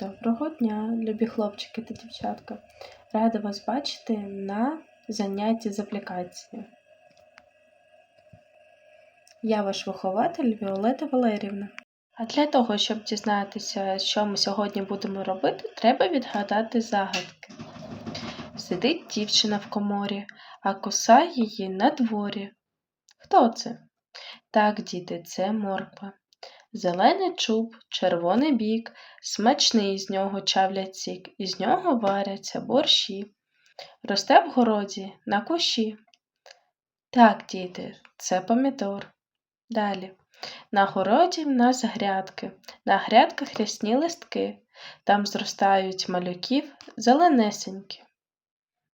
Доброго дня, любі хлопчики та дівчатка. Рада вас бачити на занятті з аплікації. Я ваш вихователь Віолета Валерівна. А для того, щоб дізнатися, що ми сьогодні будемо робити, треба відгадати загадки. Сидить дівчина в коморі, а коса її на дворі. Хто це? Так, діти, це морква. Зелений чуб, червоний бік, смачний з нього чавлять сік, із нього варяться борщі. Росте в городі на кущі. Так, діти, це помідор. Далі. На городі в нас грядки, на грядках рясні листки, там зростають малюків зеленесенькі.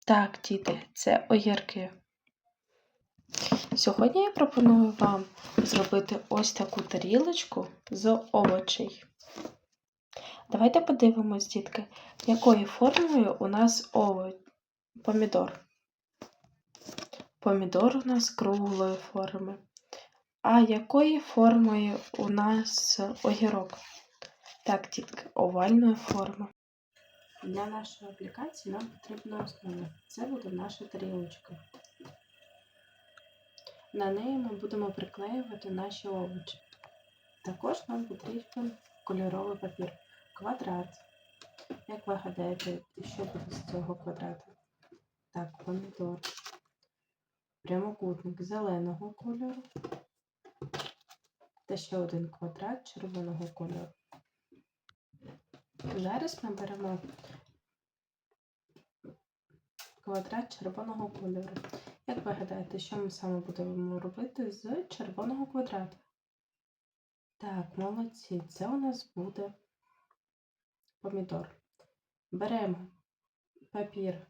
Так, діти, це огірки. Сьогодні я пропоную вам зробити ось таку тарілочку з овочей. Давайте подивимось, дітки, якою формою у нас овоч... помідор. Помідор у нас круглої форми. А якої формою у нас огірок? Так, дітки, овальної форми. Для нашої аплікації нам потрібна основа. Це буде наша тарілочка. На неї ми будемо приклеювати наші овочі. Також нам потрібен кольоровий папір. Квадрат. Як ви гадаєте, що буде з цього квадрата? Так, помідор. Прямокутник зеленого кольору. Та ще один квадрат червоного кольору. Зараз ми беремо квадрат червоного кольору. Як ви гадаєте, що ми саме будемо робити з червоного квадрата? Так, молодці, це у нас буде помідор. Беремо папір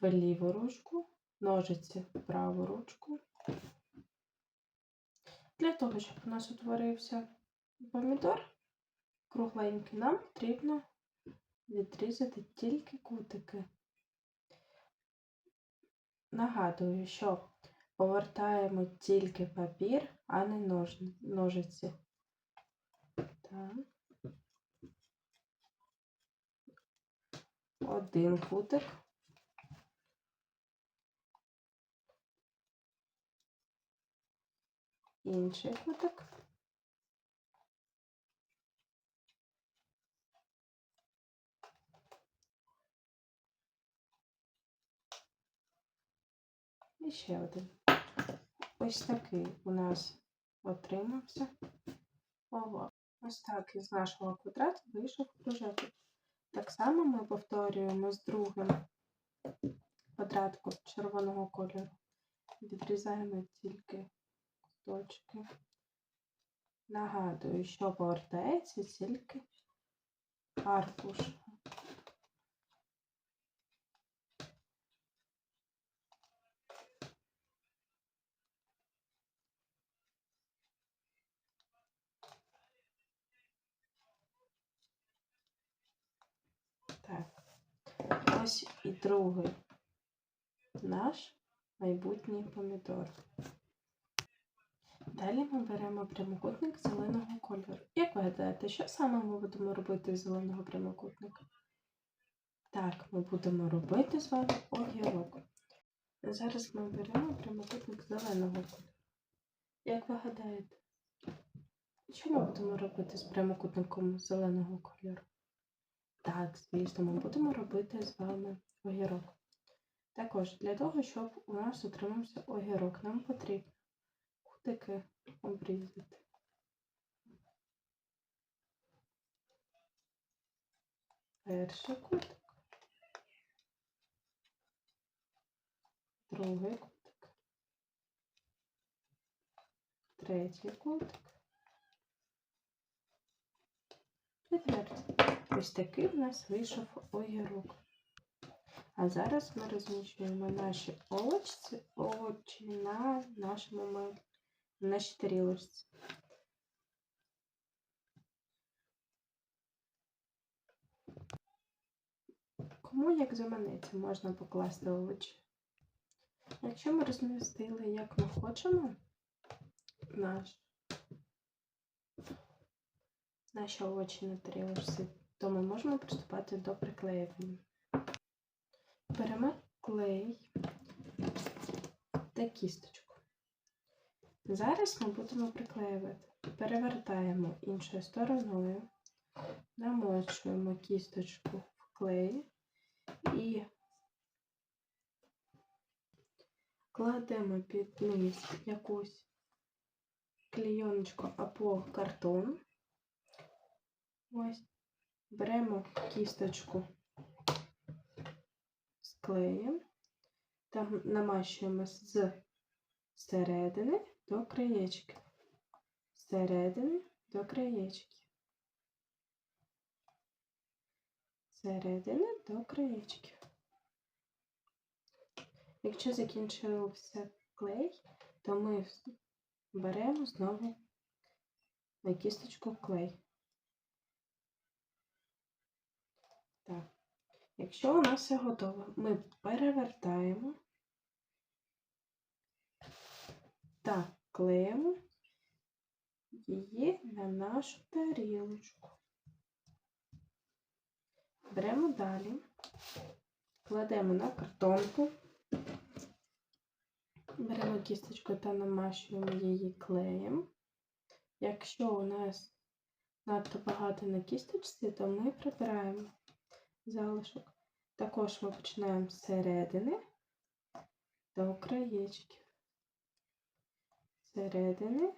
в ліву ручку, ножиці в праву ручку. Для того, щоб у нас утворився помідор кругленький, нам потрібно відрізати тільки кутики. Нагадую, що повертаємо тільки папір, а не нож... ножиці. Так. Один кутик. Інший кутик. І ще один. Ось такий у нас отримався овал. Ось так із нашого квадрату вийшов кружок. Так само ми повторюємо з другим квадратком червоного кольору. Відрізаємо тільки куточки. Нагадую, що повертається тільки аркуш. Так, ось і другий наш майбутній помідор. Далі ми беремо прямокутник зеленого кольору. Як ви гадаєте, що саме ми будемо робити з зеленого прямокутника? Так, ми будемо робити з вами огірок. Зараз ми беремо прямокутник зеленого кольору. Як ви гадаєте, що ми будемо робити з прямокутником зеленого кольору? Так, звісно, ми будемо робити з вами огірок. Також для того, щоб у нас отримався огірок, нам потрібно кутики обрізати. Перший кутик, другий кутик, третій кутик, четвертий. Ось такий в нас вийшов огірок. А зараз ми розміщуємо наші овочі, овочі на нашому на нашій тарілочці. Кому як заманеться, можна покласти овочі. Якщо ми розмістили, як ми хочемо, наш, наші овочі на тарілочці, то ми можемо приступати до приклеювання. Беремо клей та кісточку. Зараз ми будемо приклеювати. Перевертаємо іншою стороною, намочуємо кісточку в клей і кладемо під низ якусь клейоночку або картон. Ось. Беремо кісточку з клеєм та намащуємо з середини до краєчки. З середини до краєчки. Середини до краєчки. Якщо закінчився клей, то ми беремо знову на кісточку клей. Так. Якщо у нас все готово, ми перевертаємо та клеїмо її на нашу тарілочку. Беремо далі, кладемо на картонку, беремо кісточку та намащуємо її клеєм. Якщо у нас надто багато на кісточці, то ми прибираємо залишок. Також ми починаємо з середини до краєчків. Середини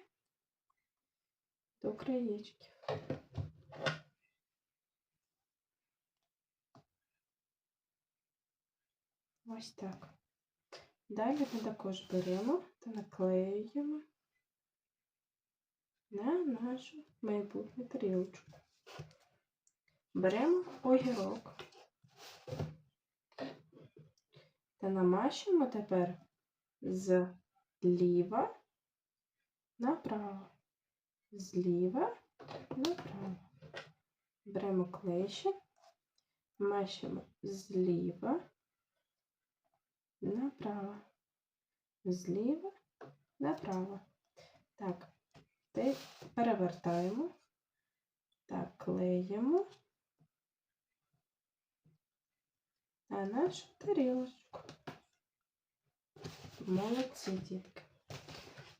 до краєчків. Ось так. Далі ми також беремо та наклеюємо на нашу майбутню тарілочку. Беремо огірок та намащуємо тепер зліва направо, зліва направо. Беремо клейші, мащимо зліва направо, зліва направо. Так, перевертаємо, так, клеїмо на нашу тарілочку. Молодці, дітки.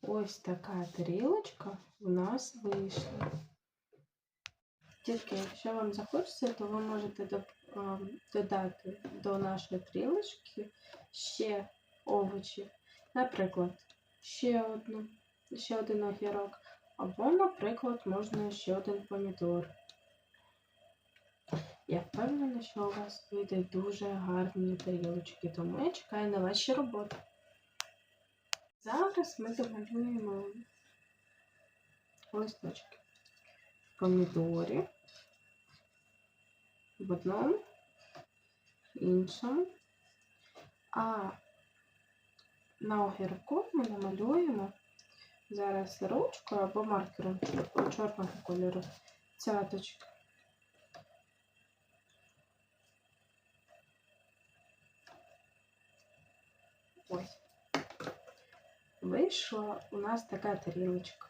Ось така тарілочка у нас вийшла. Дітки, якщо вам захочеться, то ви можете додати до нашої тарілочки ще овочів. Наприклад, ще одну, ще один огірок, або, наприклад, можна ще один помідор. Я впевнена, що у вас вийде дуже гарні тарілочки, тому я чекаю на ваші роботи. Зараз ми домалюємо листочки помідорі в одному, іншому. А на огірку ми намалюємо зараз ручкою або маркером чорного кольору цяточки. Ось. Вийшла у нас така тарілочка.